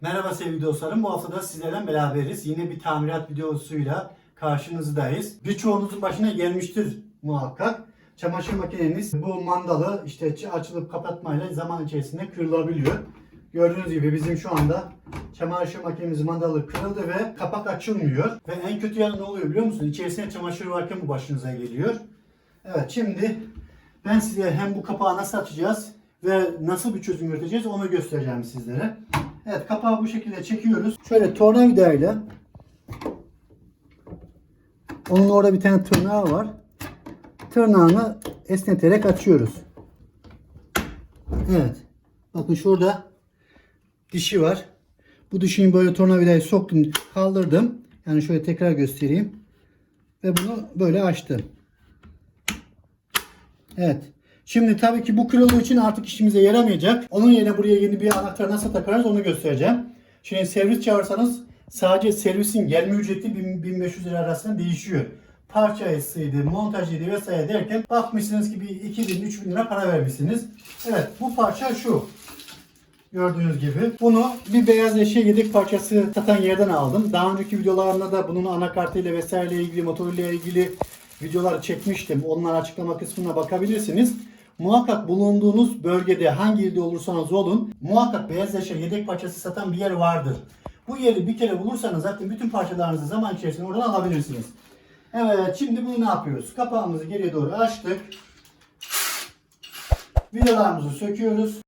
Merhaba sevgili dostlarım. Bu hafta da sizlerle beraberiz. Yine bir tamirat videosuyla karşınızdayız. Birçoğunuzun başına gelmiştir muhakkak. Çamaşır makineniz bu mandalı işte açılıp kapatmayla zaman içerisinde kırılabiliyor. Gördüğünüz gibi bizim şu anda çamaşır makinemiz mandalı kırıldı ve kapak açılmıyor. Ve en kötü yanı ne oluyor biliyor musun? İçerisinde çamaşır varken bu başınıza geliyor. Evet şimdi ben size hem bu kapağı nasıl açacağız ve nasıl bir çözüm üreteceğiz onu göstereceğim sizlere. Evet kapağı bu şekilde çekiyoruz. Şöyle tornavidayla onun orada bir tane tırnağı var. Tırnağını esneterek açıyoruz. Evet. Bakın şurada dişi var. Bu dişini böyle tornavidayı soktum, kaldırdım. Yani şöyle tekrar göstereyim. Ve bunu böyle açtım. Evet. Şimdi tabii ki bu kırıldığı için artık işimize yaramayacak. Onun yerine buraya yeni bir anahtar nasıl takarız onu göstereceğim. Şimdi servis çağırsanız sadece servisin gelme ücreti 1000 1500 lira arasında değişiyor. Parçasıydı, montajıydı vesaire derken bakmışsınız ki bir 2000-3000 lira para vermişsiniz. Evet bu parça şu. Gördüğünüz gibi. Bunu bir beyaz eşya yedek parçası satan yerden aldım. Daha önceki videolarımda da bunun anakartıyla vesaireyle ilgili, motoruyla ilgili videolar çekmiştim. Onların açıklama kısmına bakabilirsiniz. Muhakkak bulunduğunuz bölgede hangi ilde olursanız olun muhakkak beyaz eşya yedek parçası satan bir yer vardır. Bu yeri bir kere bulursanız zaten bütün parçalarınızı zaman içerisinde oradan alabilirsiniz. Evet şimdi bunu ne yapıyoruz? Kapağımızı geriye doğru açtık. Vidalarımızı söküyoruz.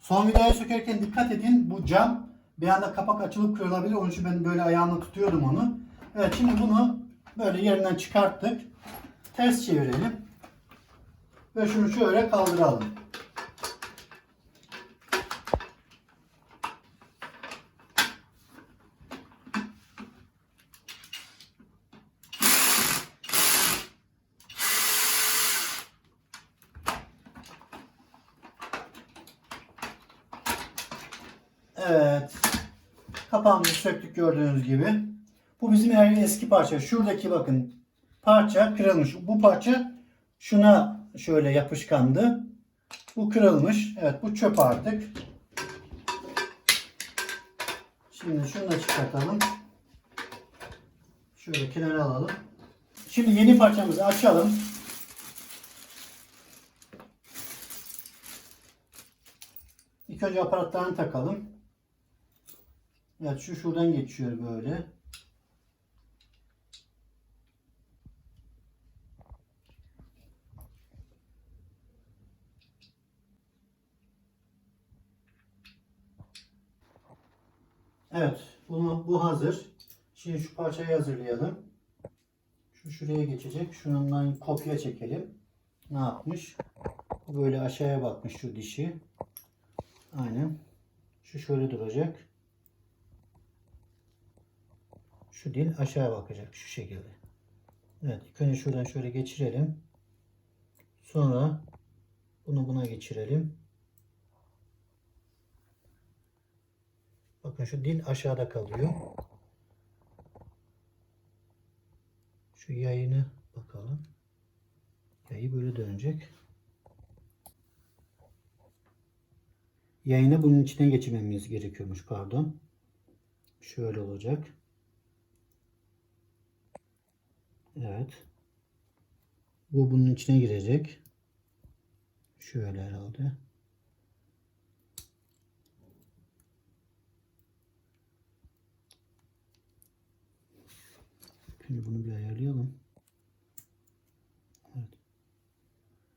Son vidayı sökerken dikkat edin. Bu cam bir anda kapak açılıp kırılabilir. Onun için ben böyle ayağımla tutuyordum onu. Evet şimdi bunu böyle yerinden çıkarttık. Ters çevirelim. Ve şunu şöyle kaldıralım. Evet. Kapağımızı söktük gördüğünüz gibi. Bu bizim eski parça. Şuradaki bakın parça kırılmış. Bu parça şuna şöyle yapışkandı. Bu kırılmış. Evet bu çöp artık. Şimdi şunu da çıkartalım. Şöyle kenara alalım. Şimdi yeni parçamızı açalım. İlk önce aparatlarını takalım. Evet şu şuradan geçiyor böyle. Evet bunu, bu hazır. Şimdi şu parçayı hazırlayalım. Şu şuraya geçecek. Şundan kopya çekelim. Ne yapmış? Bu böyle aşağıya bakmış şu dişi. Aynen. Şu şöyle duracak. Şu dil aşağı bakacak şu şekilde. Evet ilk önce şuradan şöyle geçirelim. Sonra bunu buna geçirelim. Bakın şu dil aşağıda kalıyor. Şu yayını bakalım. Yayı böyle dönecek. Yayını bunun içinden geçirmemiz gerekiyormuş pardon. Şöyle olacak. Evet. Bu bunun içine girecek. Şöyle herhalde. Şimdi bunu bir ayarlayalım. Evet.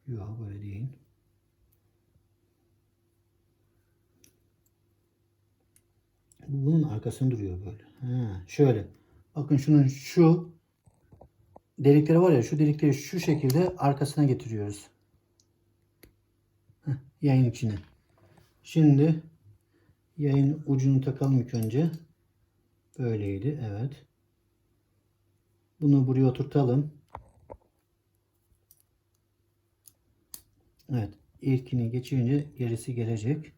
Yok böyle değil. Bu bunun arkasında duruyor böyle. Ha, şöyle. Bakın şunun şu delikleri var ya şu delikleri şu şekilde arkasına getiriyoruz. Heh, yayın içine. Şimdi yayın ucunu takalım ilk önce. Böyleydi. Evet. Bunu buraya oturtalım. Evet. İlkini geçirince gerisi gelecek.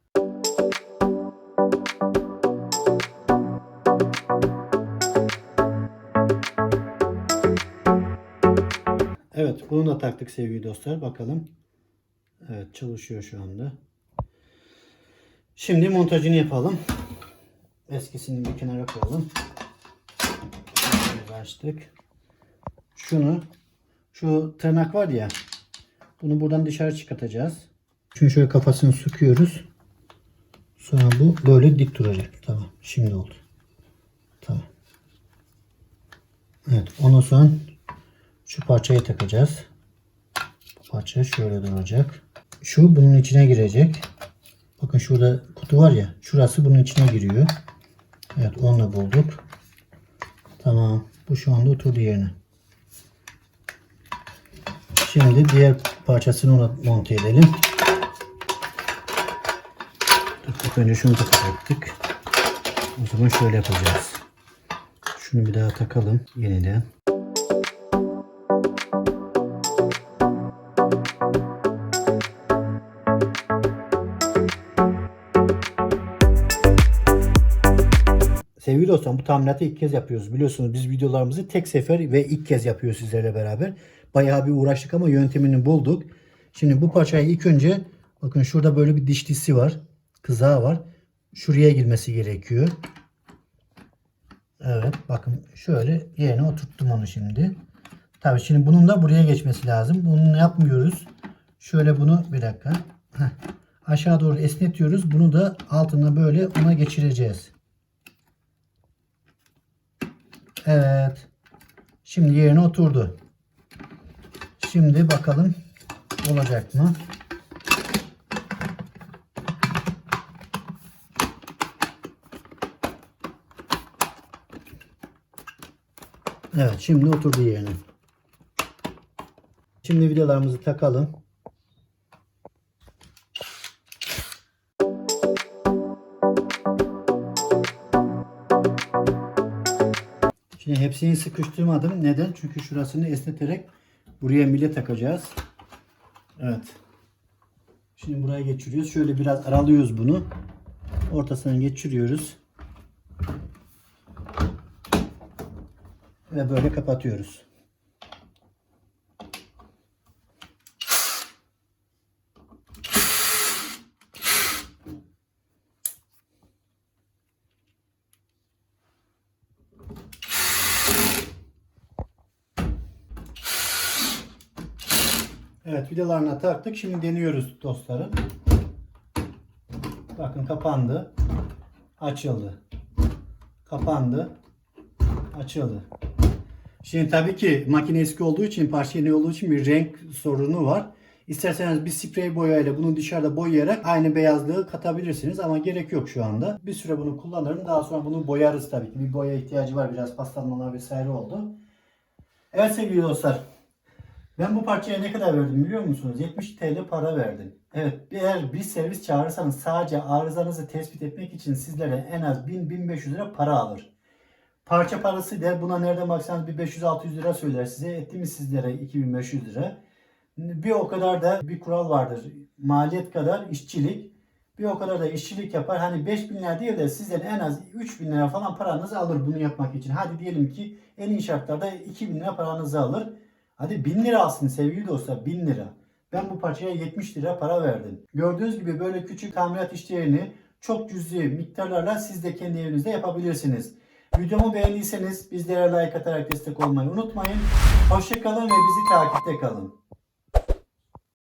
Evet bunu da taktık sevgili dostlar. Bakalım. Evet çalışıyor şu anda. Şimdi montajını yapalım. Eskisini bir kenara koyalım. Açtık. Şunu şu tırnak var ya bunu buradan dışarı çıkartacağız. Şimdi şöyle kafasını sıkıyoruz. Sonra bu böyle dik duracak. Tamam. Şimdi oldu. Tamam. Evet. Ondan sonra şu parçayı takacağız. Bu parça şöyle duracak. Şu bunun içine girecek. Bakın şurada kutu var ya. Şurası bunun içine giriyor. Evet onu da bulduk. Tamam. Bu şu anda oturdu yerine. Şimdi diğer parçasını ona monte edelim. İlk önce şunu takacaktık. O zaman şöyle yapacağız. Şunu bir daha takalım yeniden. Sevgili dostlar bu tamiratı ilk kez yapıyoruz. Biliyorsunuz biz videolarımızı tek sefer ve ilk kez yapıyoruz sizlerle beraber. Bayağı bir uğraştık ama yöntemini bulduk. Şimdi bu parçayı ilk önce bakın şurada böyle bir dişlisi var. Kızağı var. Şuraya girmesi gerekiyor. Evet bakın şöyle yerine oturttum onu şimdi. Tabii şimdi bunun da buraya geçmesi lazım. Bunu yapmıyoruz. Şöyle bunu bir dakika. Heh. Aşağı doğru esnetiyoruz. Bunu da altına böyle ona geçireceğiz. Evet. Şimdi yerine oturdu. Şimdi bakalım olacak mı? Evet şimdi oturdu yerine. Şimdi vidalarımızı takalım. Şimdi hepsini sıkıştırmadım. Neden? Çünkü şurasını esneterek buraya mile takacağız. Evet. Şimdi buraya geçiriyoruz. Şöyle biraz aralıyoruz bunu. Ortasından geçiriyoruz. Ve böyle kapatıyoruz. Evet vidalarına taktık. Şimdi deniyoruz dostlarım. Bakın kapandı. Açıldı. Kapandı. Açıldı. Şimdi tabii ki makine eski olduğu için, parça yeni olduğu için bir renk sorunu var. İsterseniz bir sprey boyayla bunu dışarıda boyayarak aynı beyazlığı katabilirsiniz ama gerek yok şu anda. Bir süre bunu kullanırım. Daha sonra bunu boyarız tabii ki. Bir boya ihtiyacı var. Biraz paslanmalar vesaire oldu. Evet sevgili dostlar. Ben bu parçaya ne kadar verdim biliyor musunuz? 70 TL para verdim. Evet eğer bir servis çağırırsanız sadece arızanızı tespit etmek için sizlere en az 1000-1500 lira para alır. Parça parası da buna nereden baksanız bir 500-600 lira söyler size. Etti mi sizlere 2500 lira. Bir o kadar da bir kural vardır. Maliyet kadar işçilik. Bir o kadar da işçilik yapar. Hani 5000 lira değil de sizden en az 3000 lira falan paranızı alır bunu yapmak için. Hadi diyelim ki en iyi şartlarda 2000 lira paranızı alır. Hadi 1000 lira alsın sevgili dostlar 1000 lira. Ben bu parçaya 70 lira para verdim. Gördüğünüz gibi böyle küçük tamirat işlerini çok cüzi miktarlarla siz de kendi evinizde yapabilirsiniz. Videomu beğendiyseniz bizlere like atarak destek olmayı unutmayın. Hoşçakalın ve bizi takipte kalın.